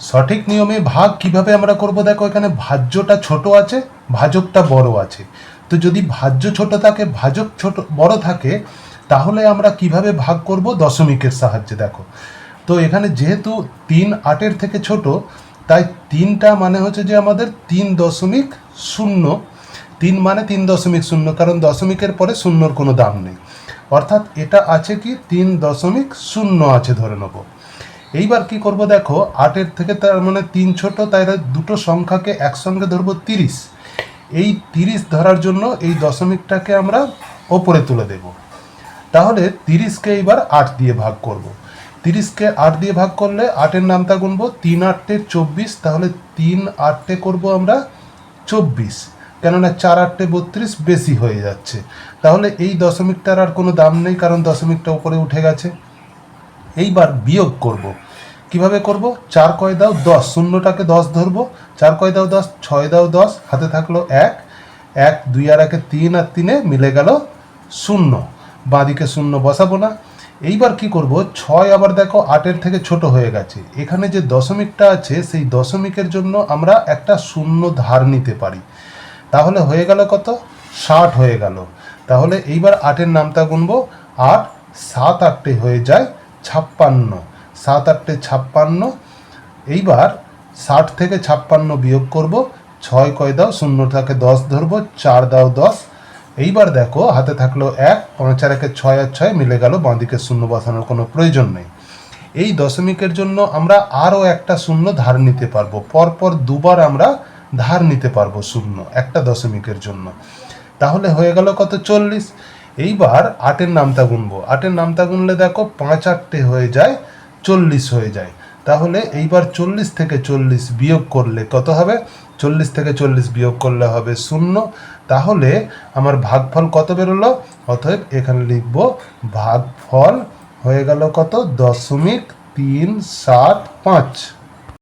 সঠিক নিয়মে ভাগ কীভাবে আমরা করব? দেখো, এখানে ভাজ্যটা ছোট আছে, ভাজকটা বড় আছে। তো যদি ভাজ্য ছোট থাকে, ভাজক ছোট, বড় থাকে, তাহলে আমরা কীভাবে ভাগ করব? দশমিকের সাহায্যে, দেখো। তো এখানে যেহেতু তিন আটের থেকে ছোট, তাই তিনটা মানে হচ্ছে যে আমাদের তিন দশমিক শূন্য। তিন মানে তিন দশমিক শূন্য, কারণ দশমিকের পরে শূন্যর কোনো দাম নেই। অর্থাৎ এটা আছে কি? তিন দশমিক শূন্য আছে ধরে নেব। এইবার কি করব দেখো, আটের থেকে তার মানে তিন ছোট, তাই দুটো সংখ্যাকে একসঙ্গে ধরবো তিরিশ। এই তিরিশ ধরার জন্য এই দশমিকটাকে আমরা ওপরে তুলে দেব। তাহলে তিরিশকে এইবার আট দিয়ে ভাগ করব। তিরিশকে আট দিয়ে ভাগ করলে আটের নামটা গুনবো, তিন আটটে চব্বিশ, তাহলে তিন আটটে করব আমরা চব্বিশ। কেননা চার আটটে বত্রিশ বেশি হয়ে যাচ্ছে। তাহলে এই দশমিকটার আর কোনো দাম নেই, কারণ দশমিকটা উপরে উঠে গেছে। এইবার বিয়োগ করব। কীভাবে করব? চার কয় দাও দশ, শূন্যটাকে দশ ধরবো। চার কয় দাও দশ, ছয় দাও দশ, হাতে থাকল এক। এক, দুই আর একে তিন আর তিনে মিলে গেল শূন্য। বাঁদিকে শূন্য বসাবো না। এইবার কি করব? ছয় আবার দেখো আটের থেকে ছোট হয়ে গেছে। এখানে যে দশমিকটা আছে, সেই দশমিকের জন্য আমরা একটা শূন্য ধার নিতে পারি। তাহলে হয়ে গেল কত? ষাট হয়ে গেল। তাহলে এইবার আটের নামটা গুনবো। আট, সাত আটটে হয়ে যায় ছাপ্পান্ন, সাত আটটে ছাপ্পান্ন, এইবার ষাট থেকে ছাপ্পান্ন বিয়োগ করব, ছয় কয় দাও শূন্যটাকে দশ ধরবো, চার দাও দশ। এইবার দেখো, হাতে থাকল এক, পাঁচ আর একে ছয় আর ছয় মিলে গেল, বাঁদিকে শূন্য বসানোর কোনো প্রয়োজন নেই। এই দশমিকের জন্য আমরা আরও একটা শূন্য ধার নিতে পারব। পরপর দুবার আমরা ধার নিতে পারব শূন্য একটা দশমিকের জন্য। তাহলে হয়ে গেল কত চল্লিশ? এইবার আটের নামটা গুনবো। আটের নামটা গুনলে দেখো পাঁচ আটটে হয়ে যায়, চল্লিশ হয়ে যায়। তাহলে এইবার চল্লিশ থেকে চল্লিশ বিয়োগ করলে কত হবে? চল্লিশ থেকে চল্লিশ বিয়োগ করলে হবে শূন্য। তাহলে আমার ভাগফল কত বেরোলো? অতএব এখানে লিখব ভাগফল হয়ে গেল কত? দশমিক তিন সাত পাঁচ।